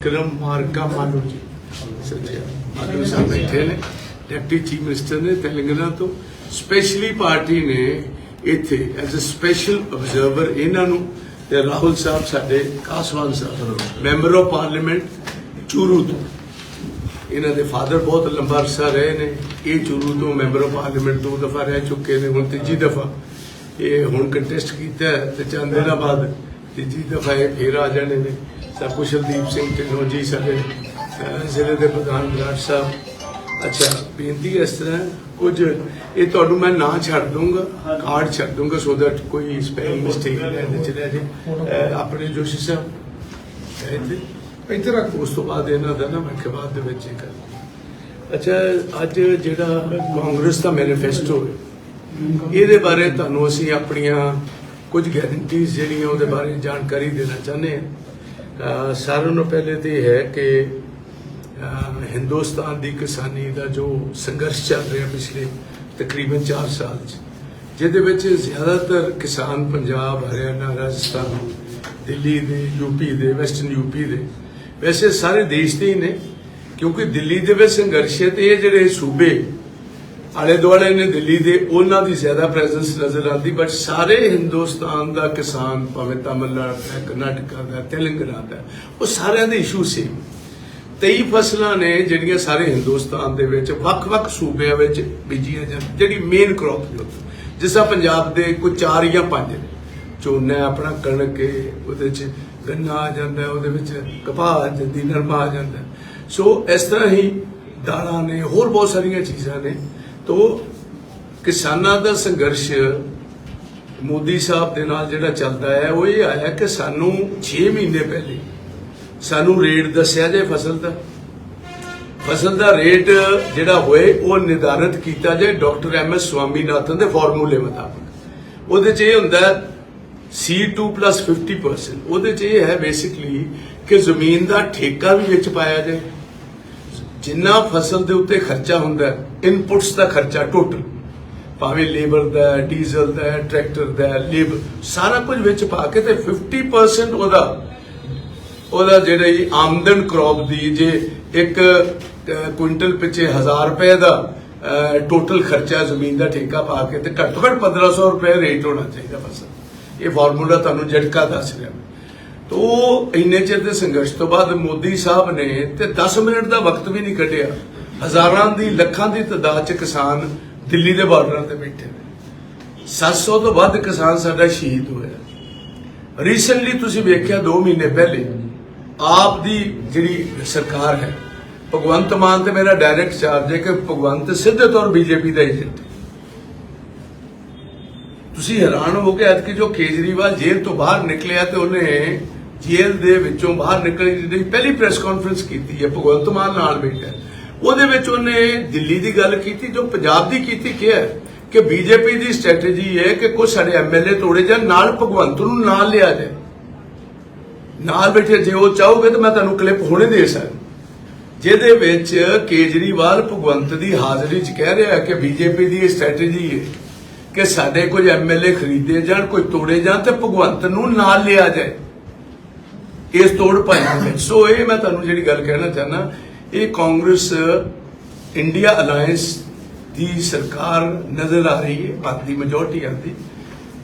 ਕਰਮ ਮਾਰਕਾ ਮਾਲੂ ਜੀ ਸੱਚਿਆ ਮਾਲੂ ਸਾਹਿਬ ਬੈਠੇ ਨੇ। ਡਿਪਟੀ ਚੀਫ ਮਿਨਿਸਟਰ ਨੇ ਤੇਲੰਗਾਨਾ ਤੋਂ। ਸਪੈਸ਼ਲੀ ਪਾਰਟੀ ਨੇ ਇੱਥੇ ਐਜ਼ ਅ ਸਪੈਸ਼ਲ ਅਬਜ਼ਰਵਰ ਇਹਨਾਂ ਨੂੰ ਤੇ ਰਾਹੁਲ ਸਾਹਿਬ ਸਾਡੇ Kaswan sahib member of parliament, Churu ਤੋਂ। ਇਹਨਾਂ ਦੇ ਫਾਦਰ ਬਹੁਤ ਲੰਬਾ ਅਰਸਾ ਰਹੇ ਨੇ। ਇਹ ਚੂਰੂ ਤੋਂ ਮੈਂਬਰ ਆਫ ਪਾਰਲੀਮੈਂਟ ਦੋ ਦਫਾ ਰਹਿ ਚੁੱਕੇ ਨੇ, ਹੁਣ ਤੀਜੀ ਦਫਾ। ਇਹ ਹੁਣ ਕੰਟੈਸਟ ਕੀਤਾ ਤੇ ਚੰਦ ਦਿਨਾਂ ਬਾਅਦ ਤੀਜੀ ਦਫਾ ਇਹ ਫੇਰ ਆ ਜਾਣੇ ਨੇ। ਸਰ ਕੁਸ਼ਲਦੀਪ ਸਿੰਘ ਢਿੱਲੋਂ ਸਾਡੇ ਜ਼ਿਲ੍ਹੇ ਦੇ ਪ੍ਰਧਾਨ ਬਰਾੜ ਸਾਹਿਬ। ਅੱਛਾ, ਬੇਨਤੀ ਇਸ ਤਰ੍ਹਾਂ ਕੁਝ, ਇਹ ਤੁਹਾਨੂੰ ਮੈਂ ਨਾਂ ਛੱਡ ਦੂੰਗਾ ਕਾਰਡ ਛੱਡ ਦੂੰਗਾ ਸੋ ਦੈਟ ਕੋਈ ਸਪੈਲਿੰਗ ਮਿਸਟੇਕ ਨਾ ਇਹਦੇ ਜੇ। ਆਪਣੇ ਜੋਸ਼ੀ ਸਾਹਿਬ ਇੱਥੇ ਇੱਥੇ ਰੱਖ, ਉਸ ਤੋਂ ਬਾਅਦ ਇਹਨਾਂ ਦਾ ਨਾ ਮੈਂ ਬਾਅਦ ਦੇ ਵਿੱਚ ਇਹ ਕਰ ਅੱਛਾ, ਅੱਜ ਜਿਹੜਾ ਕਾਂਗਰਸ ਦਾ ਮੈਨੀਫੈਸਟੋ ਹੈ, ਇਹਦੇ ਬਾਰੇ ਤੁਹਾਨੂੰ ਅਸੀਂ ਆਪਣੀਆਂ ਕੁਝ ਗਾਰੰਟੀਆਂ ਜਿਹੜੀਆਂ ਉਹਦੇ ਬਾਰੇ ਜਾਣਕਾਰੀ ਦੇਣਾ ਚਾਹੁੰਦੇ ਹਾਂ। ਸਾਰਿਆਂ ਨੂੰ ਪਹਿਲੇ ਤੇ ਇਹ ਹੈ ਕਿ ਹਿੰਦੁਸਤਾਨ ਦੀ ਕਿਸਾਨੀ ਦਾ ਜੋ ਸੰਘਰਸ਼ ਚੱਲ ਰਿਹਾ ਪਿਛਲੇ ਤਕਰੀਬਨ 4 ਸਾਲ 'ਚ, ਜਿਹਦੇ ਵਿੱਚ ਜ਼ਿਆਦਾਤਰ ਕਿਸਾਨ ਪੰਜਾਬ, ਹਰਿਆਣਾ, ਰਾਜਸਥਾਨ, ਦਿੱਲੀ ਦੇ ਯੂਪੀ ਦੇ, ਵੈਸਟਰਨ ਯੂਪੀ ਦੇ, ਵੈਸੇ ਸਾਰੇ ਦੇਸ਼ ਦੇ ਹੀ ਨੇ, ਕਿਉਂਕਿ ਦਿੱਲੀ ਦੇ ਵਿੱਚ ਸੰਘਰਸ਼ ਹੈ ਤੇ ਇਹ ਜਿਹੜੇ ਸੂਬੇ ਆਲੇ ਦੁਆਲੇ ਨੇ ਦਿੱਲੀ ਦੇ ਉਹਨਾਂ ਦੀ ਜ਼ਿਆਦਾ ਪ੍ਰੈਜ਼ੈਂਸ ਨਜ਼ਰ ਆਉਂਦੀ ਬਟ ਸਾਰੇ ਹਿੰਦੁਸਤਾਨ ਦਾ ਕਿਸਾਨ ਭਾਵੇਂ ਤਮਿਲਨਾਡੂ ਦਾ ਕਰਨਾਟਕਾ ਦਾ ਤੇਲੰਗਾਨਾ ਦਾ ਉਹ ਸਾਰਿਆਂ ਦੇ ਇਸ਼ੂ ਸੀ 23 ਫਸਲਾਂ ਨੇ ਜਿਹੜੀਆਂ ਸਾਰੇ ਹਿੰਦੁਸਤਾਨ ਦੇ ਵਿੱਚ ਵੱਖ-ਵੱਖ ਸੂਬਿਆਂ ਵਿੱਚ ਬੀਜੀਆਂ ਜਾਂਦੀਆਂ ਜਿਹੜੀ ਮੇਨ ਕ੍ਰੌਪ ਜਿਸ ਤਰ੍ਹਾਂ ਪੰਜਾਬ ਦੇ ਕੋਈ 4 ਜਾਂ 5 ਨੇ। ਝੋਨਾ ਆਪਣਾ ਕਣਕ ਹੈ, ਉਹਦੇ ਚ ਗੰਨਾ ਆ ਜਾਂਦਾ ਉਹਦੇ ਵਿੱਚ ਕਪਾਹ ਆ ਜਾਂਦੀ ਨਰਮਾ ਆ ਜਾਂਦਾ। ਸੋ ਇਸ ਤਰ੍ਹਾਂ ਹੀ ਦਾਲਾਂ ਨੇ ਹੋਰ ਬਹੁਤ ਸਾਰੀਆਂ ਚੀਜ਼ਾਂ ਨੇ। ਤੋ ਕਿਸਾਨਾਂ ਦਾ ਸੰਘਰਸ਼ ਮੋਦੀ ਸਾਹਿਬ ਦੇ ਨਾਲ ਜਿਹੜਾ ਚੱਲਦਾ ਹੈ, ਉਹ ਇਹ ਆਇਆ ਕਿ ਸਾਨੂੰ 6 ਮਹੀਨੇ ਪਹਿਲੇ ਸਾਨੂੰ ਰੇਟ ਦੱਸਿਆ ਜੇ ਫਸਲ ਦਾ। ਫਸਲ ਦਾ ਰੇਟ ਜਿਹੜਾ ਹੋਏ, ਉਹ ਨਿਰਧਾਰਿਤ ਕੀਤਾ ਜਾਏ ਡਾਕਟਰ ਐਮ ਐਸ ਸਵਾਮੀਨਾਥਨ ਦੇ ਫਾਰਮੂਲੇ ਮੁਤਾਬਕ। ਉਹਦੇ ਚ ਇਹ ਹੁੰਦਾ ਹੈ C2 50% ਉਹਦੇ ਚ ਇਹ ਹੈ ਬੇਸਿਕਲੀ ਕਿ ਜ਼ਮੀਨ ਦਾ ਠੇਕਾ ਵੀ ਵਿੱਚ ਪਾਇਆ ਜਾਏ। ਜਿੰਨਾ ਫਸਲ ਦੇ ਉੱਤੇ ਖਰਚਾ ਹੁੰਦਾ ਇਨਪੁਟਸ ਦਾ ਖਰਚਾ ਟੋਟਲ ਭਾਵੇਂ ਲੇਬਰ ਦਾ ਡੀਜ਼ਲ ਦਾ ਟਰੈਕਟਰ ਦਾ ਲੇਬਰ ਸਾਰਾ ਕੁਝ ਵਿੱਚ ਪਾ ਕੇ ਤੇ 50% ਉਹਦਾ ਉਹਦਾ ਜਿਹੜਾ ਇਹ ਆਮਦਨ ਕ੍ਰੌਪ ਦੀ ਜੇ ਇੱਕ ਕੁਇੰਟਲ ਪਿੱਛੇ 1000 ਰੁਪਏ ਦਾ ਟੋਟਲ ਖਰਚਾ ਜ਼ਮੀਨ ਦਾ ਠੇਕਾ ਪਾ ਕੇ ਤੇ ਘੱਟੋ ਘੱਟ 1500 ਰੁਪਏ ਰੇਟ ਹੋਣਾ ਚਾਹੀਦਾ ਫਸਲ। ਇਹ ਫਾਰਮੂਲਾ ਤੁਹਾਨੂੰ ਝਟਕਾ ਦੱਸ ਰਿਹਾ। ਮੈਂ ਤੋ ਇੰਨੇ ਚਿਰ ਦੇ ਸੰਘਰਸ਼ ਤੋਂ ਬਾਅਦ ਮੋਦੀ ਸਾਹਿਬ ਨੇ ਤੇ 10 ਮਿੰਟ ਦਾ ਵਕਤ ਵੀ ਨਹੀਂ ਕੱਢਿਆ। ਹਜ਼ਾਰਾਂ ਦੀ, ਲੱਖਾਂ ਦੀ ਤਾਦਾਦ ਚ ਕਿਸਾਨ ਦਿੱਲੀ ਦੇ ਬਾਰਡਰਾਂ ਤੇ ਬੈਠੇ ਨੇ। 700 ਤੋਂ ਵੱਧ ਕਿਸਾਨ ਸਾਡਾ ਸ਼ਹੀਦ ਹੋਇਆ। ਰੀਸੈਂਟਲੀ ਤੁਸੀਂ ਵੇਖਿਆ 2 ਮਹੀਨੇ ਪਹਿਲੇ ਆਪ ਦੀ ਜਿਹੜੀ ਸਰਕਾਰ ਹੈ, ਭਗਵੰਤ ਮਾਨ ਤੇ ਮੇਰਾ ਡਾਇਰੈਕਟ ਚਾਰਜ ਹੈ ਕਿ ਭਗਵੰਤ ਸਿੱਧੇ ਤੌਰ ਬੀਜੇਪੀ ਦਾ ਏਜੰਟ ਤੁਸੀਂ ਹੈਰਾਨ ਹੋ ਗਏ ਅੱਜ ਕਿ ਜੋ ਕੇਜਰੀਵਾਲ ਜੇਲ੍ਹ ਤੋਂ ਬਾਹਰ ਨਿਕਲਿਆ ਤੇ ਉਹਨੇ ਜੇਲ੍ਹ ਦੇ ਵਿੱਚੋਂ ਬਾਹਰ ਨਿਕਲਣ ਦੀ ਜਿਹੜੀ ਪਹਿਲੀ ਪ੍ਰੈਸ ਕਾਨਫਰੰਸ ਕੀਤੀ ਹੈ, ਭਗਵੰਤ ਮਾਨ ਨਾਲ ਬੈਠਾ ਉਹਦੇ ਵਿੱਚ ਉਹਨੇ ਦਿੱਲੀ ਦੀ ਗੱਲ ਕੀਤੀ, ਜੋ ਪੰਜਾਬ ਦੀ ਕੀਤੀ ਕਿਹਾ ਕਿ ਬੀਜੇਪੀ ਦੀ ਸਟ੍ਰੈਟਜੀ ਹੈ ਕਿ ਕੁਝ ਸਾਡੇ ਐਮਐਲਏ ਤੋੜੇ ਜਾਣ, ਨਾਲ ਭਗਵੰਤ ਨੂੰ ਨਾਲ ਲਿਆ ਜਾਏ। ਨਾਲ ਬੈਠੇ ਜੇ ਉਹ ਚਾਹੋਗੇ ਤਾਂ ਮੈਂ ਤੁਹਾਨੂੰ ਕਲਿੱਪ ਹੁਣੇ ਦੇ ਸਕਦਾ। ਜਿਹਦੇ ਵਿੱਚ ਕੇਜਰੀਵਾਲ ਭਗਵੰਤ ਦੀ ਹਾਜ਼ਰੀ 'ਚ ਕਹਿ ਰਿਹਾ ਹੈ ਕਿ ਬੀਜੇਪੀ ਦੀ ਇਹ ਸਟ੍ਰੈਟਜੀ ਹੈ ਕਿ ਸਾਡੇ ਕੁਝ ਐਮਐਲਏ ਖਰੀਦੇ ਜਾਣ, ਕੋਈ ਤੋੜੇ ਜਾਣ ਤੇ ਭਗਵੰਤ ਨੂੰ ਨਾਲ ਲਿਆ ਜਾਏ। ਇਸ ਤੋੜ ਭਾਈਆਂ ਸੋ ਇਹ ਮੈਂ ਤੁਹਾਨੂੰ ਜਿਹੜੀ ਗੱਲ ਕਹਿਣਾ ਚਾਹਨਾ ਇਹ ਕਾਂਗਰਸ ਇੰਡੀਆ ਅਲਾਈਅੰਸ ਦੀ ਸਰਕਾਰ ਨਜ਼ਰ ਆ ਰਹੀ ਹੈ ਬਾਕੀ ਮੈਜੋਰਟੀ ਆਂਦੀ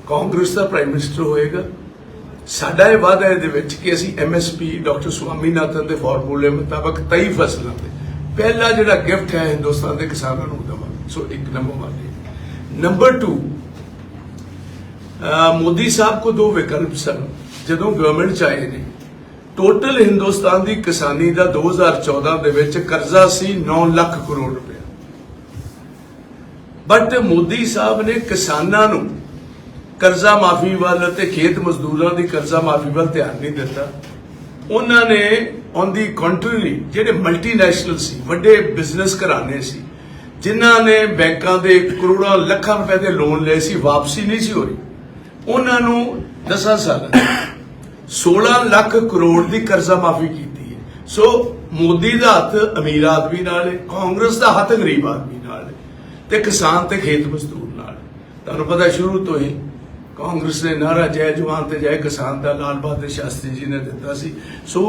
ਕਾਂਗਰਸ ਦਾ ਪ੍ਰਾਈਮ ਮਿਨਿਸਟਰ ਹੋਏਗਾ। ਸਾਡਾ ਇਹ ਵਾਅਦਾ ਹੈ ਇਹਦੇ ਵਿੱਚ ਕਿ ਅਸੀਂ ਐਮਐਸਪੀ ਡਾਕਟਰ ਸੁਆਮੀਨਾਥਨ ਦੇ ਫਾਰਮੂਲੇ ਮੁਤਾਬਕ 23 ਫਸਲਾਂ ਤੇ ਪਹਿਲਾ ਜਿਹੜਾ ਗਿਫਟ ਹੈ ਹਿੰਦੁਸਤਾਨ ਦੇ ਕਿਸਾਨਾਂ ਨੂੰ ਦੇਵਾਂਗੇ। ਸੋ ਇੱਕ ਨੰਬਰ ਵਾਲੇ ਨੰਬਰ 2 ਮੋਦੀ ਸਾਹਿਬ ਕੋ ਦੋ ਵਿਕਲਪ ਸਨ। ਜਦੋਂ ਗਵਰਨਮੈਂਟ ਚ ਆਏ ਨੇ ਟੋਟਲ ਹਿੰਦੁਸਤਾਨ ਦੀ ਕਿਸਾਨੀ ਦਾ 2014 ਦੇ ਵਿੱਚ ਕਰਜ਼ਾ ਸੀ 9 ਲੱਖ ਕਰੋੜ ਰੁਪਏ ਬਟ ਮੋਦੀ ਸਾਹਿਬ ਨੇ ਕਿਸਾਨਾਂ ਨੂੰ ਕਰਜ਼ਾ ਮਾਫੀ ਵੱਲ ਤੇ ਖੇਤ ਮਜ਼ਦੂਰਾਂ ਦੀ ਕਰਜ਼ਾ ਮਾਫੀ ਵੱਲ ਧਿਆਨ ਨਹੀਂ ਦਿੱਤਾ ਉਹਨਾਂ ਨੇ ਔਨ ਦੀ ਕੰਟਰੀ ਜਿਹੜੇ ਮਲਟੀਨੈਸ਼ਨਲ ਸੀ ਵੱਡੇ ਬਿਜ਼ਨਸ ਘਰਾਣੇ ਸੀ ਜਿਨ੍ਹਾਂ ਨੇ ਬੈਂਕਾਂ ਦੇ ਕਰੋੜਾਂ ਲੱਖਾਂ ਰੁਪਏ ਦੇ ਲੋਨ ਲਏ ਸੀ ਵਾਪਸੀ ਨਹੀਂ ਸੀ ਹੋ ਰਹੀ ਉਹਨਾਂ ਨੂੰ 10 ਸਾਲ 16 ਲੱਖ ਕਰੋੜ ਦੀ ਕਰਜ਼ਾ ਮਾਫੀ ਕੀਤੀ ਹੈ। ਸੋ ਮੋਦੀ ਦਾ ਹੱਥ ਅਮੀਰ ਆਦਮੀ ਨਾਲ ਹੈ, ਕਾਂਗਰਸ ਦਾ ਹੱਥ ਗਰੀਬ ਆਦਮੀ ਨਾਲ ਹੈ ਤੇ ਕਿਸਾਨ ਤੇ ਖੇਤ ਮਜ਼ਦੂਰ ਨਾਲ ਤੁਹਾਨੂੰ ਪਤਾ ਸ਼ੁਰੂ ਤੋਂ ਹੀ ਕਾਂਗਰਸ ਨੇ ਨਾਰਾ ਜੈ ਜਵਾਨ ਤੇ ਜੈ ਕਿਸਾਨ ਦਾ ਲਾਲ ਬਹਾਦਰ ਸ਼ਾਸਤਰੀ ਜੀ ਨੇ ਦਿੱਤਾ ਸੀ। ਸੋ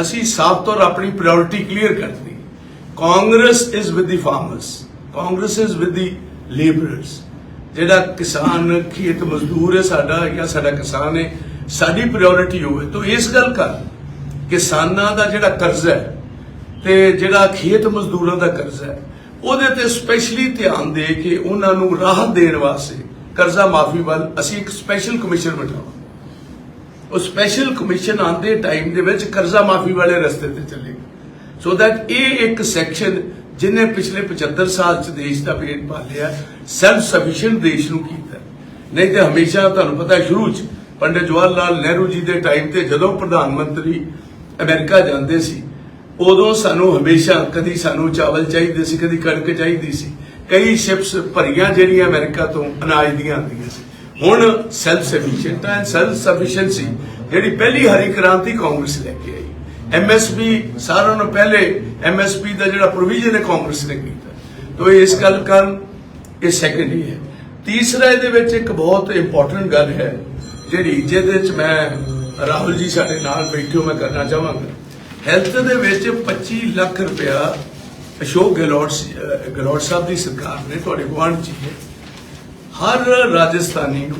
ਅਸੀਂ ਸਾਫ਼ ਤੌਰ ਆਪਣੀ ਪ੍ਰਾਇੋਰਟੀ ਕਲੀਅਰ ਕਰਤੀ। Congress is with the farmers Congress is with the labourers ਜਿਹੜਾ ਕਿਸਾਨ ਖੇਤ ਮਜ਼ਦੂਰ ਹੈ, ਸਾਡਾ ਜਾਂ ਸਾਡਾ ਕਿਸਾਨ ਹੈ ਸਾਡੀ ਪ੍ਰਾਇੋਰਟੀ ਹੋਵੇ ਤਾਂ ਇਸ ਗੱਲ ਕਰ ਕਿਸਾਨਾਂ ਦਾ ਜਿਹੜਾ ਕਰਜ਼ਾ ਹੈ ਤੇ ਜਿਹੜਾ ਖੇਤ ਮਜ਼ਦੂਰਾਂ ਦਾ ਕਰਜ਼ਾ ਹੈ, ਉਹਦੇ ਤੇ ਸਪੈਸ਼ਲੀ ਧਿਆਨ ਦੇ ਕੇ ਉਹਨਾਂ ਨੂੰ ਰਾਹਤ ਦੇਣ ਵਾਸਤੇ ਕਰਜ਼ਾ ਮਾਫੀ ਵੱਲ ਅਸੀਂ ਇੱਕ ਸਪੈਸ਼ਲ ਕਮਿਸ਼ਨ ਬਿਠਾਵਾਂਗੇ ਉਹ ਸਪੈਸ਼ਲ ਕਮਿਸ਼ਨ ਆਂਦੇ ਟਾਈਮ ਦੇ ਵਿੱਚ ਕਰਜ਼ਾ ਮਾਫੀ ਵਾਲੇ ਰਸਤੇ ਤੇ ਚੱਲੇਗਾ ਸੋ ਦੈਟ ਇਹ ਇੱਕ ਸੈਕਸ਼ਨ ਜਿਹਨੇ ਪਿਛਲੇ 75 ਸਾਲ ਚ ਦੇਸ਼ ਦਾ ਪੇਟ ਪਾਲਿਆ ਸੈਲਫ ਸਫੀਸ਼ੀਐਂਟ ਦੇਸ਼ ਨੂੰ ਕੀਤਾ। ਨਹੀਂ ਤੇ ਹਮੇਸ਼ਾ ਤੁਹਾਨੂੰ ਪਤਾ ਸ਼ੁਰੂ ਚ ਪੰਡਿਤ ਜਵਾਹਰ ਲਾਲ ਨਹਿਰੂ ਜੀ ਦੇ ਟਾਈਮ ਤੇ ਜਦੋਂ ਪ੍ਰਧਾਨ ਮੰਤਰੀ ਅਮਰੀਕਾ ਜਾਂਦੇ ਸੀ, ਉਦੋਂ ਸਾਨੂੰ ਹਮੇਸ਼ਾ ਕਦੀ ਸਾਨੂੰ ਚਾਵਲ ਚਾਹੀਦੇ ਸੀ, ਕਦੀ ਕਣਕ ਚਾਹੀਦੀ ਸੀ। ਕਈ ਸ਼ਿਪਸ ਭਰੀਆਂ ਜਿਹੜੀਆਂ ਅਮਰੀਕਾ ਤੋਂ ਅਨਾਜ ਦੀਆਂ ਆਉਂਦੀਆਂ ਸੀ। ਹੁਣ ਸੈਲਫ ਸਫੀਸ਼ੀਐਂਟ ਹੈ ਸੈਲਫ ਸਫੀਸ਼ੀਐਂਸੀ ਜਿਹੜੀ ਪਹਿਲੀ ਹਰੀ ਕ੍ਰਾਂਤੀ ਕਾਂਗਰਸ ਲੈ ਕੇ ਆਈ। ਐਮਐਸਪੀ ਸਾਰਿਆਂ ਨੂੰ ਪਹਿਲੇ ਐਮਐਸਪੀ ਦਾ ਜਿਹੜਾ ਪ੍ਰੋਵੀਜ਼ਨ ਹੈ, ਕਾਂਗਰਸ ਨੇ ਕੀਤਾ। ਤੋ ਇਸ ਗੱਲ ਕਰਨ ਇਹ ਸੈਕੰਡ ਹੀ ਹੈ। ਤੀਸਰਾ ਇਹਦੇ ਵਿੱਚ ਇੱਕ ਬਹੁਤ ਇੰਪੋਰਟੈਂਟ ਗੱਲ ਹੈ ਜਿਹੜੀ ਜਿਹਦੇ ਵਿੱਚ ਮੈਂ ਰਾਹੁਲ ਜੀ ਸਾਡੇ ਨਾਲ ਬੈਠੇ ਹੋ, ਮੈਂ ਕਰਨਾ ਚਾਹਾਂਗਾ। ਹੈਲਥ ਦੇ ਵਿੱਚ 25 ਲੱਖ ਰੁਪਇਆ ਅਸ਼ੋਕ ਗਹਿਲੋਤ ਸੀ- ਗਹਿਲੋਤ ਸਾਹਿਬ ਦੀ ਸਰਕਾਰ ਨੇ ਤੁਹਾਡੇ ਗੁਆਂਢ ਚ ਹੀ ਹੈ। ਹਰ ਰਾਜਸਥਾਨੀ ਨੂੰ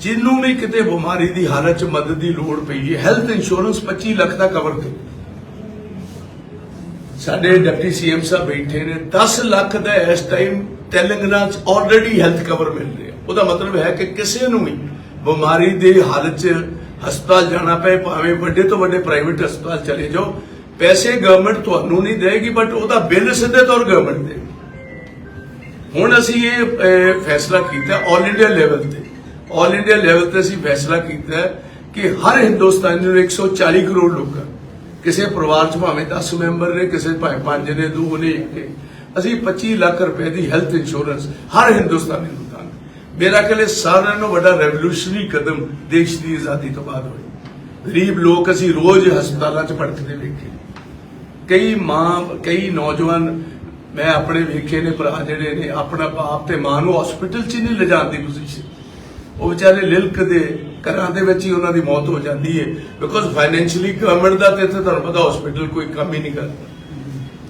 ਜਿਹਨੂੰ ਵੀ ਕਿਤੇ ਬਿਮਾਰੀ ਦੀ ਹਾਲਤ ਚ ਮਦਦ ਦੀ ਲੋੜ ਪਈ ਹੈ ਹੈਲਥ ਇੰਸ਼ੋਰੈਂਸ 25 ਲੱਖ ਦਾ ਕਵਰ ਦੇ ਸਾਡੇ ਡਿਪਟੀ ਸੀਐਮ ਸਾਹਿਬ ਬੈਠੇ ਨੇ 10 ਲੱਖ ਦਾ ਇਸ ਟਾਈਮ ਤੇਲੰਗਾਨਾ ਚ ਆਲਰੇਡੀ ਹੈਲਥ ਕਵਰ ਮਿਲ ਰਿਹਾ। ਉਹਦਾ ਮਤਲਬ ਹੈ ਕਿ ਕਿਸੇ ਨੂੰ ਵੀ ਬਿਮਾਰੀ ਦੇ ਹਾਲਤ ਚ ਹਸਪਤਾਲ ਜਾਣਾ ਪਏ, ਭਾਵੇਂ ਵੱਡੇ ਤੋਂ ਵੱਡੇ ਪ੍ਰਾਈਵੇਟ ਹਸਪਤਾਲ ਚਲੇ ਜਾਓ। ਪੈਸੇ ਗਵਰਨਮੈਂਟ ਤੁਹਾਨੂੰ ਨਹੀਂ ਦੇਗੀ ਬਟ ਉਹਦਾ ਬਿੱਲ ਸਿੱਧੇ ਤੌਰ ਗਵਰਨਮੈਂਟ ਦੇ। ਹੁਣ ਅਸੀਂ ਇਹ ਫੈਸਲਾ ਕੀਤਾ ਆਲ ਇੰਡੀਆ ਲੈਵਲ ਤੇ। ਆਲ ਇੰਡੀਆ ਲੈਵਲ ਤੇ ਅਸੀਂ ਫੈਸਲਾ ਕੀਤਾ ਕਿ ਹਰ ਹਿੰਦੁਸਤਾਨੀ ਨੂੰ 140 ਕਰੋੜ ਲੋਕਾਂ, ਕਿਸੇ ਪਰਿਵਾਰ ਚ ਭਾਵੇਂ 10 ਮੈਂਬਰ ਨੇ, ਕਿਸੇ ਭਾਵੇਂ 5 ਨੇ 2 ਨੇ, ਇੱਕ ਨੇ, ਅਸੀਂ 25 ਲੱਖ ਰੁਪਏ ਦੀ ਹੈਲਥ ਇੰਸ਼ੋਰੈਂਸ ਹਰ ਹਿੰਦੁਸਤਾਨੀ ਨੂੰ ਮੇਰਾ ਕਹਿੰਦੇ ਸਾਰਿਆਂ ਨੂੰ ਵੱਡਾ ਰੈਵੋਲੂਸ਼ਨਰੀ ਕਦਮ ਦੇਸ਼ ਦੀ ਆਜ਼ਾਦੀ ਤੋਂ ਬਾਅਦ ਹੋਇਆ ਗਰੀਬ ਲੋਕ ਅਸੀਂ ਰੋਜ਼ ਹਸਪਤਾਲਾਂ 'ਚ ਭਟਕਦੇ ਵੇਖੇ ਕਈ ਮਾਂ ਕਈ ਨੌਜਵਾਨ ਮੈਂ ਆਪਣੇ ਵੇਖੇ ਨੇ ਭਰਾ ਜਿਹੜੇ ਨੇ ਆਪਣਾ ਬਾਪ ਤੇ ਮਾਂ ਨੂੰ ਹਸਪੀਟਲ 'ਚ ਨਹੀਂ ਲਿਜਾਣ ਦੀ ਪੋਜੀਸ਼ਨ ਉਹ ਵਿਚਾਰੇ ਲਿਲਕਦੇ ਘਰਾਂ ਦੇ ਵਿੱਚ ਹੀ ਉਹਨਾਂ ਦੀ ਮੌਤ ਹੋ ਜਾਂਦੀ ਹੈ ਬਿਕੋਜ਼ ਫਾਈਨੈਂਸ਼ੀਅਲੀ ਗਵਰਨਮੈਂਟ ਦਾ ਤੇ ਇੱਥੇ ਤੁਹਾਨੂੰ ਪਤਾ ਹਸਪੀਟਲ ਕੋਈ ਕੰਮ ਹੀ ਨਹੀਂ ਕਰਦਾ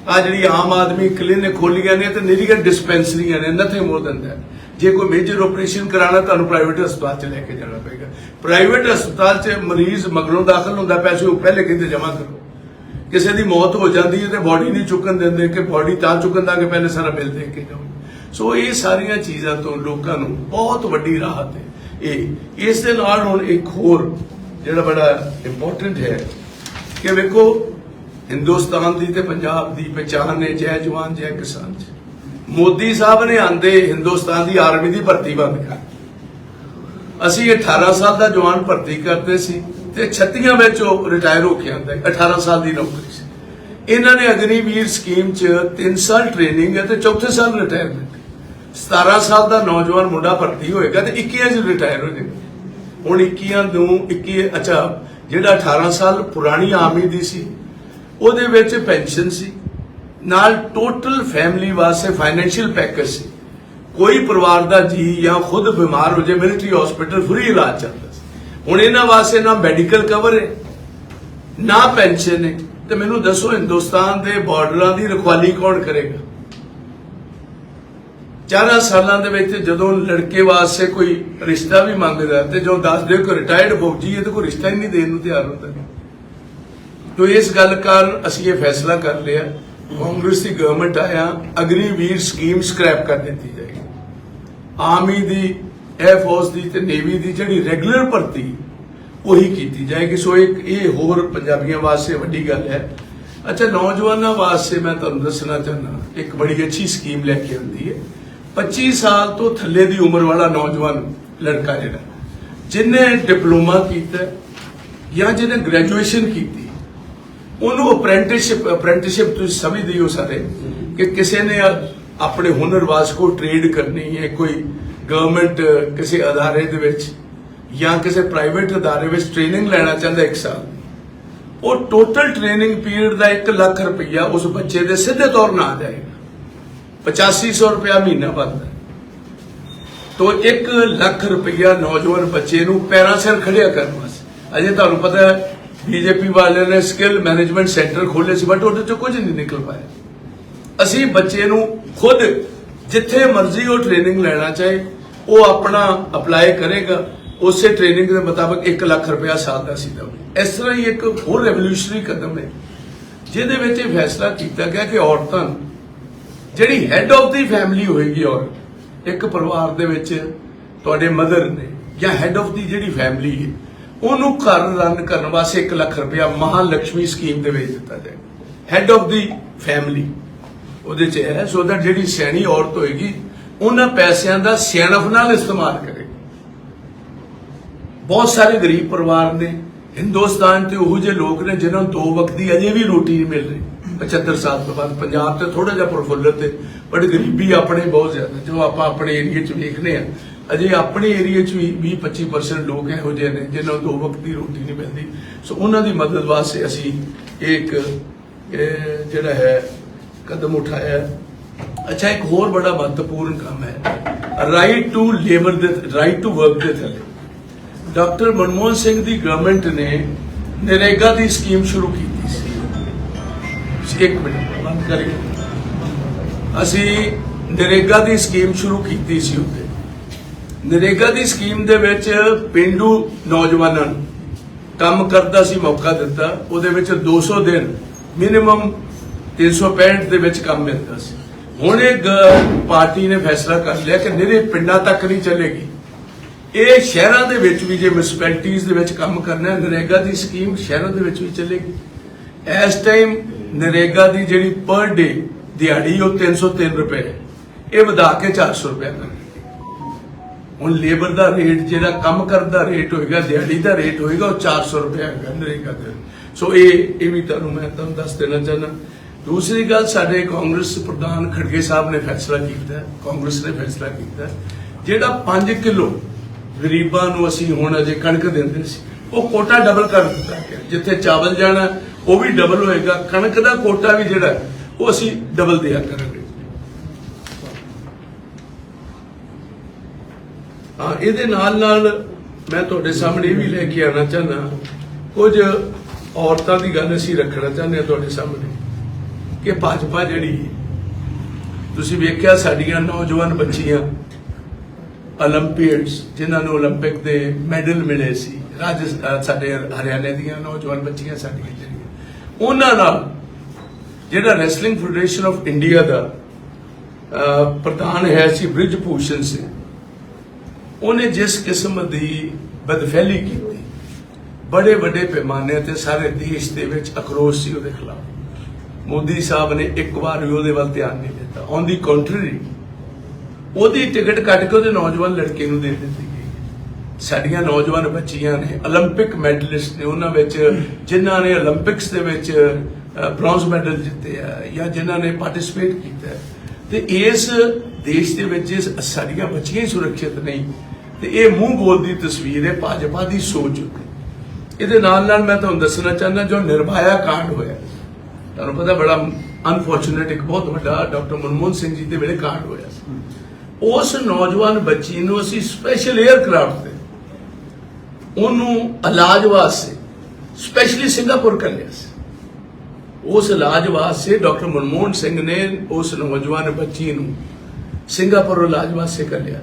ਆ ਜਿਹੜੀ ਆਮ ਆਦਮੀ ਕਲੀਨਿਕ ਖੋਲੀਆਂ ਨੇ ਤੇ ਨਿਰੀਗਨ ਡਿਸਪੈਂਸਰੀਆਂ ਨੇ ਨਥਿੰਗ ਮੋਰ ਦੈਨ ਦੈਟ ਜੇ ਕੋਈ ਮੇਜਰ ਆਪਰੇਸ਼ਨ ਕਰਾਣਾ ਤੁਹਾਨੂੰ ਪ੍ਰਾਈਵੇਟ ਹਸਪਤਾਲ 'ਚ ਲੈ ਕੇ ਜਾਣਾ ਪਏਗਾ। ਪ੍ਰਾਈਵੇਟ ਹਸਪਤਾਲ 'ਚ ਮਰੀਜ਼ ਮਗਰੋਂ ਦਾਖਲ ਹੁੰਦਾ, ਪੈਸੇ ਉਹ ਪਹਿਲੇ ਕਹਿੰਦੇ ਜਮ੍ਹਾਂ ਕਰੋ। ਕਿਸੇ ਦੀ ਮੌਤ ਹੋ ਜਾਂਦੀ ਹੈ ਤੇ ਬਾਡੀ ਨਹੀਂ ਚੁੱਕਣ ਦਿੰਦੇ ਕਿ ਬਾਡੀ ਤਾਂ ਚੁੱਕਣ ਦਾਂਗੇ ਪਹਿਲੇ ਸਾਰਾ ਬਿੱਲ ਦੇ ਕੇ ਜਾਓ। ਸੋ ਇਹ ਸਾਰੀਆਂ ਚੀਜ਼ਾਂ ਤੋਂ ਲੋਕਾਂ ਨੂੰ ਬਹੁਤ ਵੱਡੀ ਰਾਹਤ ਹੈ। ਇਹ, ਇਸ ਦੇ ਨਾਲ ਹੁਣ ਇੱਕ ਹੋਰ ਜਿਹੜਾ ਬੜਾ ਇੰਪੋਰਟੈਂਟ ਹੈ ਕਿ ਵੇਖੋ, ਹਿੰਦੁਸਤਾਨ ਦੀ ਤੇ ਪੰਜਾਬ ਦੀ ਪਛਾਣ ਹੈ, ਜੈ ਜਵਾਨ, ਜੈ ਕਿਸਾਨ। ਜੀ ਮੋਦੀ ਸਾਹਿਬ ਨੇ ਆਂਦੇ ਹਿੰਦੁਸਤਾਨ ਦੀ ਆਰਮੀ ਦੀ ਭਰਤੀ ਬੰਦ ਕਰ। ਅਸੀਂ 18 ਸਾਲ ਦਾ ਜਵਾਨ ਭਰਤੀ ਕਰਦੇ ਸੀ ਤੇ 36 ਵਿੱਚ ਉਹ ਰਿਟਾਇਰ ਹੋ ਕੇ ਆਂਦਾ 18 ਸਾਲ ਦੀ ਨੌਕਰੀ ਸੀ। ਇਹਨਾਂ ਨੇ ਅਗਨੀਵੀਰ ਸਕੀਮ 'ਚ 3 ਸਾਲ ਟ੍ਰੇਨਿੰਗ ਹੈ ਤੇ ਚੌਥੇ ਸਾਲ ਰਿਟਾਇਰਮੈਂਟ 17 ਸਾਲ ਦਾ ਨੌਜਵਾਨ ਮੁੰਡਾ ਭਰਤੀ ਹੋਏਗਾ ਤੇ 21 ਚ ਰਿਟਾਇਰ ਹੋ ਜਾਏਗਾ। ਹੁਣ 21 ਨੂੰ 21 ਅੱਛਾ, ਜਿਹੜਾ 18 ਸਾਲ ਪੁਰਾਣੀ ਆਰਮੀ ਦੀ ਸੀ, ਉਹਦੇ ਵਿੱਚ ਪੈਨਸ਼ਨ ਸੀ। ਨਾਲ ਟੋਟਲ ਫੈਮਿਲੀ ਵਾਸਤੇ ਫਾਈਨੈਂਸ਼ੀਅਲ ਪੈਕੇਜ ਸੀ। ਕੋਈ ਪਰਿਵਾਰ ਦਾ ਜੀ ਜਾਂ ਖੁਦ ਬਿਮਾਰ ਹੋ ਜਾਏ ਮਿਲਟਰੀ ਹਸਪੀਟਲ ਫ੍ਰੀ ਇਲਾਜ ਚੱਲਦਾ ਸੀ। ਹੁਣ ਇਹਨਾਂ ਵਾਸਤੇ ਨਾ ਮੈਡੀਕਲ ਕਵਰ ਹੈ, ਨਾ ਪੈਨਸ਼ਨ ਹੈ। ਤੇ ਮੈਨੂੰ ਦੱਸੋ, ਹਿੰਦੁਸਤਾਨ ਦੇ ਬਾਰਡਰਾਂ ਦੀ ਰਖਵਾਲੀ ਕੌਣ ਕਰੇਗਾ? ਚਾਰਾਂ ਸਾਲਾਂ ਦੇ ਵਿੱਚ ਜਦੋਂ ਲੜਕੇ ਵਾਸਤੇ ਕੋਈ ਰਿਸ਼ਤਾ ਵੀ ਮੰਗਦਾ ਤੇ ਜੋ ਦੱਸ ਦਿਓ ਕਿ ਰਿਟਾਇਰਡ ਫੌਜੀ ਹੈ, ਤੇ ਕੋਈ ਰਿਸ਼ਤਾ ਹੀ ਨਹੀਂ ਦੇਣ ਨੂੰ ਤਿਆਰ ਹੁੰਦਾ। ਤੋ ਇਸ ਗੱਲ ਕਾਰਨ ਅਸੀਂ ਇਹ ਫੈਸਲਾ ਕਰ ਲਿਆ। ਕਾਂਗਰਸ ਦੀ ਗਵਰਨਮੈਂਟ ਆਇਆ ਅਗਨੀਵੀਰ ਸਕੀਮ ਸਕ੍ਰੈਪ ਕਰ ਦਿੱਤੀ ਜਾਏਗੀ। ਆਰਮੀ ਦੀ 에ਅਰ ਫੋਰਸ ਦੀ ਤੇ ਨੇਵੀ ਦੀ ਜਿਹੜੀ ਰੈਗੂਲਰ ਭਰਤੀ, ਉਹੀ ਕੀਤੀ ਜਾਏਗੀ। ਸੋ ਇੱਕ ਇਹ ਹੋਰ ਪੰਜਾਬੀਆਂ ਵਾਸਤੇ ਵੱਡੀ ਗੱਲ ਹੈ। ਅੱਛਾ, ਨੌਜਵਾਨਾਂ ਵਾਸਤੇ ਮੈਂ ਤੁਹਾਨੂੰ ਦੱਸਣਾ ਚਾਹੁੰਦਾ, ਇੱਕ ਬੜੀ ਅੱਛੀ ਸਕੀਮ ਲੈ ਕੇ ਆਉਂਦੀ ਹੈ। 25 ਸਾਲ ਤੋਂ ਥੱਲੇ ਦੀ ਉਮਰ ਵਾਲਾ ਨੌਜਵਾਨ ਲੜਕਾ ਜਿਹੜਾ, ਜਿਹਨੇ ਡਿਪਲੋਮਾ ਕੀਤਾ ਜਾਂ ਜਿਹਨੇ ਗ੍ਰੈਜੂਏਸ਼ਨ ਕੀਤੀ ਉਹਨੂੰ ਅਪ੍ਰੈਂਟਿਸਸ਼ਿਪ ਅਪ੍ਰੈਂਟਿਸਸ਼ਿਪ ਤੁਸੀਂ ਸਮਝਦੇ ਹੋ ਸਾਰੇ ਕਿ ਕਿਸੇ ਨੇ ਆਪਣੇ ਹੁਨਰ ਵਾਸਤੇ ਟ੍ਰੇਡ ਕਰਨੀ ਹੈ, ਕੋਈ ਗਵਰਨਮੈਂਟ ਕਿਸੇ ਅਦਾਰੇ ਦੇ ਵਿੱਚ ਜਾਂ ਕਿਸੇ ਪ੍ਰਾਈਵੇਟ ਅਦਾਰੇ ਵਿੱਚ ਟ੍ਰੇਨਿੰਗ ਲੈਣਾ ਚਾਹੁੰਦਾ ਇੱਕ ਸਾਲ। ਉਹ ਟੋਟਲ ਟ੍ਰੇਨਿੰਗ ਪੀਰੀਅਡ ਦਾ 1 ਲੱਖ ਰੁਪਈਆ ਉਸ ਬੱਚੇ ਦੇ ਸਿੱਧੇ ਤੌਰ ਨਾਲ ਆ ਜਾਏਗਾ 8500 ਰੁਪਇਆ ਮਹੀਨਾ ਬਣਦਾ। ਤੋ 1 ਲੱਖ ਰੁਪਇਆ ਨੌਜਵਾਨ ਬੱਚੇ ਨੂੰ ਪੈਰਾਂ ਸਿਰ ਖੜਿਆ ਕਰਨ ਵਾਸਤੇ। ਅਜੇ ਤੁਹਾਨੂੰ ਪਤਾ ਹੈ ਬੀਜੇਪੀ ਵਾਲਿਆਂ ਨੇ ਸਕਿੱਲ ਮੈਨੇਜਮੈਂਟ ਸੈਂਟਰ ਖੋਲ੍ਹੇ ਸੀ ਬਟ ਉਹਦੇ ਚੋਂ ਕੁਝ ਨਹੀਂ ਨਿਕਲ ਪਾਇਆ। ਅਸੀਂ ਬੱਚੇ ਨੂੰ ਖੁਦ ਜਿੱਥੇ ਮਰਜ਼ੀ ਉਹ ਟ੍ਰੇਨਿੰਗ ਲੈਣਾ ਚਾਹੇ, ਉਹ ਆਪਣਾ ਅਪਲਾਈ ਕਰੇਗਾ। ਉਸੇ ਟ੍ਰੇਨਿੰਗ ਦੇ ਮੁਤਾਬਕ 1 ਲੱਖ ਰੁਪਇਆ ਸਾਲ ਦਾ ਸੀ ਦਵਾਂਗੇ ਇਸ ਤਰ੍ਹਾਂ ਹੀ ਇੱਕ ਹੋਰ ਰੈਵੋਲੂਸ਼ਨਰੀ ਕਦਮ ਹੈ, ਜਿਹਦੇ ਵਿੱਚ ਇਹ ਫੈਸਲਾ ਕੀਤਾ ਗਿਆ ਕਿ ਔਰਤਾਂ ਨੂੰ, ਜਿਹੜੀ ਹੈੱਡ ਆਫ ਦੀ ਫੈਮਿਲੀ ਹੋਏਗੀ ਔਰ ਇੱਕ ਪਰਿਵਾਰ ਦੇ ਵਿੱਚ ਤੁਹਾਡੇ ਮਦਰ ਨੇ ਜਾਂ ਹੈੱਡ ਆਫ ਦੀ ਜਿਹੜੀ ਫੈਮਿਲੀ ਹੈ ਉਹਨੂੰ ਘਰ ਰਨ ਕਰਨ ਵਾਸਤੇ 1 ਲੱਖ ਰੁਪਇਆ ਮਹਾਲక్ష్ਮੀ ਸਕੀਮ ਦੇ ਵਿੱਚ ਦਿੱਤਾ ਜਾਏ। ਹੈੱਡ ਆਫ ਦੀ ਫੈਮਿਲੀ ਉਹਦੇ ਚ ਹੈ ਸੋ that ਜਿਹੜੀ ਸਿਆਣੀ ਔਰਤ ਹੋਏਗੀ, ਉਹਨਾਂ ਪੈਸਿਆਂ ਦਾ ਸਿਆਣਪ ਨਾਲ ਇਸਤੇਮਾਲ ਕਰੇ। ਬਹੁਤ ਸਾਰੇ ਗਰੀਬ ਪਰਿਵਾਰ ਨੇ, ਹਿੰਦੁਸਤਾਨ ਤੇ ਉਹ ਜਿਹੇ ਲੋਕ ਨੇ ਜਿਨ੍ਹਾਂ ਨੂੰ ਦੋ ਵਕਤ ਦੀ ਅਜੇ ਵੀ ਰੋਟੀ ਨਹੀਂ ਮਿਲ ਰਹੀ। 75 ਸਾਲ ਤੋਂ ਬਾਅਦ ਪੰਜਾਬ ਤੇ ਥੋੜਾ ਜਿਹਾ ਪ੍ਰਫੁੱਲਤ ਹੈ, ਬਟ ਗਰੀਬੀ ਆਪਣੇ ਬਹੁਤ ਜ਼ਿਆਦਾ, ਜੋ ਆਪਾਂ ਆਪਣੇ ਏਰੀਆ 'ਚ ਵੇਖਨੇ ਆ ਅਜੇ ਆਪਣੇ ਏਰੀਆ 'ਚ ਵੀ 20-25% ਲੋਕ ਇਹੋ ਜਿਹੇ ਨੇ, ਜਿਨ੍ਹਾਂ ਨੂੰ ਦੋ ਵਕਤ ਦੀ ਰੋਟੀ ਨਹੀਂ ਮਿਲਦੀ। ਸੋ ਉਹਨਾਂ ਦੀ ਮਦਦ ਵਾਸਤੇ ਅਸੀਂ ਇੱਕ ਜਿਹੜਾ ਹੈ, ਕਦਮ ਉਠਾਇਆ। ਅੱਛਾ, ਇੱਕ ਹੋਰ ਬੜਾ ਮਹੱਤਵਪੂਰਨ ਕੰਮ ਹੈ। ਰਾਈਟ ਟੂ ਲੇਬਰ ਦੇ ਰਾਈਟ ਟੂ ਵਰਕ ਦੇ ਥੱਲੇ। ਡਾਕਟਰ ਮਨਮੋਹਨ ਸਿੰਘ ਦੀ ਗਵਰਨਮੈਂਟ ਨੇ ਨਰੇਗਾ ਦੀ ਸਕੀਮ ਸ਼ੁਰੂ ਕੀਤੀ ਸੀ। ਇੱਕ ਮਿੰਟ, ਬੰਦ ਕਰਿਓ ਅਸੀਂ ਨਰੇਗਾ ਦੀ ਸਕੀਮ ਸ਼ੁਰੂ ਕੀਤੀ ਸੀ ਉੱਤੇ। ਨਰੇਗਾ ਦੀ ਸਕੀਮ ਦੇ ਵਿੱਚ ਪਿੰਡੂ ਨੌਜਵਾਨਾਂ ਨੂੰ ਕੰਮ ਕਰਦਾ ਸੀ, ਮੌਕਾ ਦਿੱਤਾ। ਉਹਦੇ ਵਿੱਚ 200 ਦਿਨ ਮਿਨੀਮਮ 365 ਦੇ ਵਿੱਚ ਕੰਮ ਮਿਲਦਾ ਸੀ। ਹੁਣ ਇਹ ਪਾਰਟੀ ਨੇ ਫੈਸਲਾ ਕਰ ਲਿਆ ਕਿ ਨਿਰੇ ਪਿੰਡਾਂ ਤੱਕ ਨਹੀਂ ਚੱਲੇਗੀ। ਇਹ ਸ਼ਹਿਰਾਂ ਦੇ ਵਿੱਚ ਵੀ ਜੇ ਮਿਊਨਿਸਪੈਲਿਟੀਜ਼ ਦੇ ਵਿੱਚ ਕੰਮ ਕਰਨਾ ਹੈ, ਨਰੇਗਾ ਦੀ ਸਕੀਮ ਸ਼ਹਿਰਾਂ ਦੇ ਵਿੱਚ ਵੀ ਚੱਲੇਗੀ। ਇਸ ਟਾਈਮ ਨਰੇਗਾ ਦੀ ਜਿਹੜੀ ਪਰ ਡੇ ਦਿਹਾੜੀ, ਉਹ 303 ਰੁਪਏ ਹੈ। ਇਹ ਵਧਾ ਕੇ 400 ਰੁਪਏ ਕਰ ਦਿੱਤੀ ਹੁਣ ਲੇਬਰ ਦਾ ਰੇਟ ਜਿਹੜਾ ਕੰਮ ਕਰਨ ਦਾ ਰੇਟ ਹੋਏਗਾ, ਦਿਹਾੜੀ ਦਾ ਰੇਟ ਹੋਏਗਾ, ਉਹ 400 ਰੁਪਏ ਹੈਗਾ ਨਰੇਗਾ ਦੇ ਸੋ ਇਹ ਇਹ ਵੀ ਤੁਹਾਨੂੰ ਮੈਂ ਤੁਹਾਨੂੰ ਦੱਸ ਦੇਣਾ ਚਾਹੁੰਦਾ। ਦੂਸਰੀ ਗੱਲ, ਸਾਡੇ ਕਾਂਗਰਸ ਪ੍ਰਧਾਨ ਖੜਗੇ ਸਾਹਿਬ ਨੇ ਫੈਸਲਾ ਕੀਤਾ, ਕਾਂਗਰਸ ਨੇ ਫੈਸਲਾ ਕੀਤਾ, ਜਿਹੜਾ 5 ਕਿਲੋ ਗਰੀਬਾਂ ਨੂੰ ਅਸੀਂ ਹੁਣ ਅਜੇ ਕਣਕ ਦਿੰਦੇ ਸੀ, ਉਹ ਕੋਟਾ ਡਬਲ ਕਰ ਦਿੱਤਾ ਗਿਆ। ਜਿੱਥੇ ਚਾਵਲ ਜਾਣਾ, ਉਹ ਵੀ ਡਬਲ ਹੋਏਗਾ, ਕਣਕ ਦਾ ਕੋਟਾ ਵੀ ਜਿਹੜਾ, ਉਹ ਅਸੀਂ ਡਬਲ ਦਿਆ ਕਰਾਂਗੇ। ਹਾਂ, ਇਹਦੇ ਨਾਲ ਨਾਲ ਮੈਂ ਤੁਹਾਡੇ ਸਾਹਮਣੇ ਵੀ ਲੈ ਕੇ ਆਣਾ ਚਾਹਨਾ ਕੁਝ ਔਰਤਾਂ ਦੀ ਗੱਲ ਅਸੀਂ ਰੱਖਣਾ ਚਾਹੁੰਦੇ ਹਾਂ ਤੁਹਾਡੇ ਸਾਹਮਣੇ, ਕਿ ਭਾਜਪਾ ਜਿਹੜੀ, ਤੁਸੀਂ ਵੇਖਿਆ ਸਾਡੀਆਂ ਨੌਜਵਾਨ ਬੱਚੀਆਂ ਓਲੰਪੀਅਡਸ ਜਿਨ੍ਹਾਂ ਨੂੰ 올림픽 ਦੇ ਮੈਡਲ ਮਿਲੇ ਸੀ, ਰਾਜਸਥਾਨ, ਸਾਡੇ ਹਰਿਆਣੇ ਦੀਆਂ ਨੌਜਵਾਨ ਬੱਚੀਆਂ ਸਾਡੀਆਂ ਜਿਹੜੀਆਂ, ਉਹਨਾਂ ਨਾਲ ਜਿਹੜਾ ਰੈਸਲਿੰਗ ਫੈਡਰੇਸ਼ਨ ਆਫ ਇੰਡੀਆ ਦਾ ਪ੍ਰਧਾਨ ਹੈ ਸੀ ਬ੍ਰਿਜ ਭੂਸ਼ਣ ਸਿੰਘ। ਉਹਨੇ ਜਿਸ ਕਿਸਮ ਦੀ ਬਦਫੈਲੀ ਕੀਤੀ, ਬੜੇ ਵੱਡੇ ਪੈਮਾਨੇ ਤੇ ਸਾਰੇ ਦੇਸ਼ ਦੇ ਵਿੱਚ ਅਕਰੋਸ਼ ਸੀ ਉਹਦੇ ਖਿਲਾਫ। ਮੋਦੀ ਸਾਹਿਬ ਨੇ ਇੱਕ ਵਾਰ ਵੀ ਉਹਦੇ ਵੱਲ ਧਿਆਨ ਨਹੀਂ ਦਿੱਤਾ। ਔਨ ਦੀ ਕੰਟਰੀ ਉਹਦੀ ਟਿਕਟ ਕੱਟ ਕੇ ਉਹਦੇ ਨੌਜਵਾਨ ਲੜਕੇ ਨੂੰ ਦੇ ਦਿੱਤੀ ਗਈ ਸਾਡੀਆਂ ਨੌਜਵਾਨ ਬੱਚੀਆਂ ਨੇ 올림픽 ਮੈਡਲਿਸਟ ਨੇ, ਉਹਨਾਂ ਵਿੱਚ ਜਿਨ੍ਹਾਂ ਨੇ 올림픽ਸ ਦੇ ਵਿੱਚ ਬ੍ਰੌਂਜ਼ ਮੈਡਲ ਜਿੱਤੇ ਆ ਜਾਂ ਜਿਨ੍ਹਾਂ ਨੇ ਪਾਰਟਿਸਿਪੇਟ ਕੀਤਾ ਤੇ ਇਸ ਦੇਸ਼ ਦੇ ਵਿੱਚ ਸਾਡੀਆਂ ਬੱਚੀਆਂ ਹੀ ਸੁਰੱਖਿਅਤ ਨਹੀਂ। ਤੇ ਇਹ ਮੂੰਹ ਬੋਲਦੀ ਤਸਵੀਰ ਹੈ ਭਾਜਪਾ ਦੀ ਸੋਚ ਉੱਤੇ। ਇਹਦੇ ਨਾਲ ਨਾਲ ਮੈਂ ਤੁਹਾਨੂੰ ਦੱਸਣਾ ਚਾਹੁੰਦਾ ਜੋ ਨਿਰਭਇਆ ਕਾਂਡ ਹੋਇਆ। ਤੁਹਾਨੂੰ ਪਤਾ ਬੜਾ ਅਨਫੋਰਚੂਨੇਟ ਇੱਕ ਬਹੁਤ ਵੱਡਾ ਡਾਕਟਰ ਮਨਮੋਹਨ ਸਿੰਘ ਜੀ ਦੇ ਵੇਲੇ ਕਾਂਡ ਹੋਇਆ ਉਸ ਨੌਜਵਾਨ ਬੱਚੀ ਨੂੰ ਅਸੀਂ ਸਪੈਸ਼ਲ 에ਅਰਕ੍ਰਾਫਟ ਤੇ ਉਹਨੂੰ ਇਲਾਜ ਵਾਸਤੇ ਸਪੈਸ਼ਲੀ ਸਿੰਗਾਪੁਰ ਕੱਲਿਆ ਸੀ। ਉਸ ਇਲਾਜ ਵਾਸਤੇ ਡਾਕਟਰ ਮਨਮੋਹਨ ਸਿੰਘ ਨੇ ਉਸ ਨੌਜਵਾਨ ਬੱਚੀ ਨੂੰ ਸਿੰਗਾਪੁਰ ਇਲਾਜ ਵਾਸਤੇ ਕੱਲਿਆ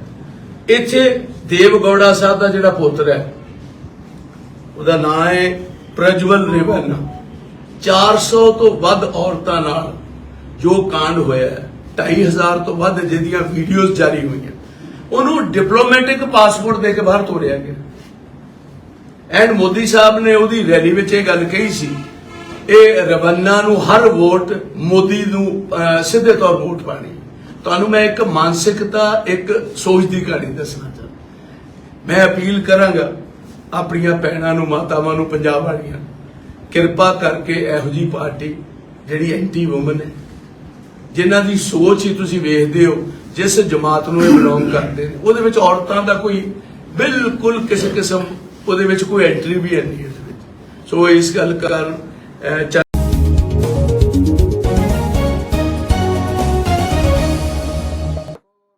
ਇੱਥੇ ਦੇਵਗੌੜਾ ਸਾਹਿਬ ਦਾ ਜਿਹੜਾ ਪੁੱਤਰ ਹੈ, ਉਹਦਾ ਨਾਮ ਹੈ ਪ੍ਰਜਵਲ ਰੇਵੰਨਾ। 400 ਤੋਂ ਵੱਧ ਔਰਤਾਂ ਨਾਲ ਜੋ ਕਾਂਡ ਹੋਇਆ ਹੈ 2500 ਤੋਂ ਵੱਧ ਜਿਹਦੀਆਂ ਵੀਡੀਓਜ਼ ਜਾਰੀ ਹੋਈਆਂ। ਉਹਨੂੰ ਡਿਪਲੋਮੈਟਿਕ ਪਾਸਪੋਰਟ ਦੇ ਕੇ ਬਾਹਰ ਤੋੜਿਆ ਗਿਆ। ਐਂਡ ਮੋਦੀ ਸਾਹਿਬ ਨੇ ਉਹਦੀ ਰੈਲੀ ਵਿੱਚ ਇਹ ਗੱਲ ਕਹੀ ਸੀ, ਇਹ ਰਵੰਨਾ ਨੂੰ ਹਰ ਵੋਟ ਮੋਦੀ ਨੂੰ ਸਿੱਧੇ ਤੌਰ ਵੋਟ ਪਾਣੀ। ਤੁਹਾਨੂੰ ਮੈਂ ਇੱਕ ਮਾਨਸਿਕਤਾ, ਇੱਕ ਸੋਚ ਦੀ ਕਹਾਣੀ ਦੱਸਣਾ ਚਾਹੁੰਦਾ। ਮੈਂ ਅਪੀਲ ਕਰਾਂਗਾ ਆਪਣੀਆਂ ਭੈਣਾਂ ਨੂੰ, ਮਾਤਾਵਾਂ ਨੂੰ, ਪੰਜਾਬ ਵਾਲੀਆਂ, ਕਿਰਪਾ ਕਰਕੇ ਇਹੋ ਜੀ ਪਾਰਟੀ ਜਿਹੜੀ ਐਂਟੀ ਔਮਨ ਹੈ, ਜਿਨ੍ਹਾਂ ਦੀ ਸੋਚ ਹੀ ਤੁਸੀਂ ਵੇਖਦੇ ਹੋ, ਜਿਸ ਜਮਾਤ ਨੂੰ ਇਹ ਬਿਲੋਂਗ ਕਰਦੇ ਨੇ। ਉਹਦੇ ਵਿੱਚ ਔਰਤਾਂ ਦਾ ਕੋਈ ਬਿਲਕੁਲ ਕਿਸੇ ਕਿਸਮ, ਉਹਦੇ ਵਿੱਚ ਕੋਈ ਐਂਟਰੀ ਵੀ ਹੈ ਨਹੀਂ ਇਸ ਵਿੱਚ। ਸੋ ਇਸ ਗੱਲ ਕਾਰਨ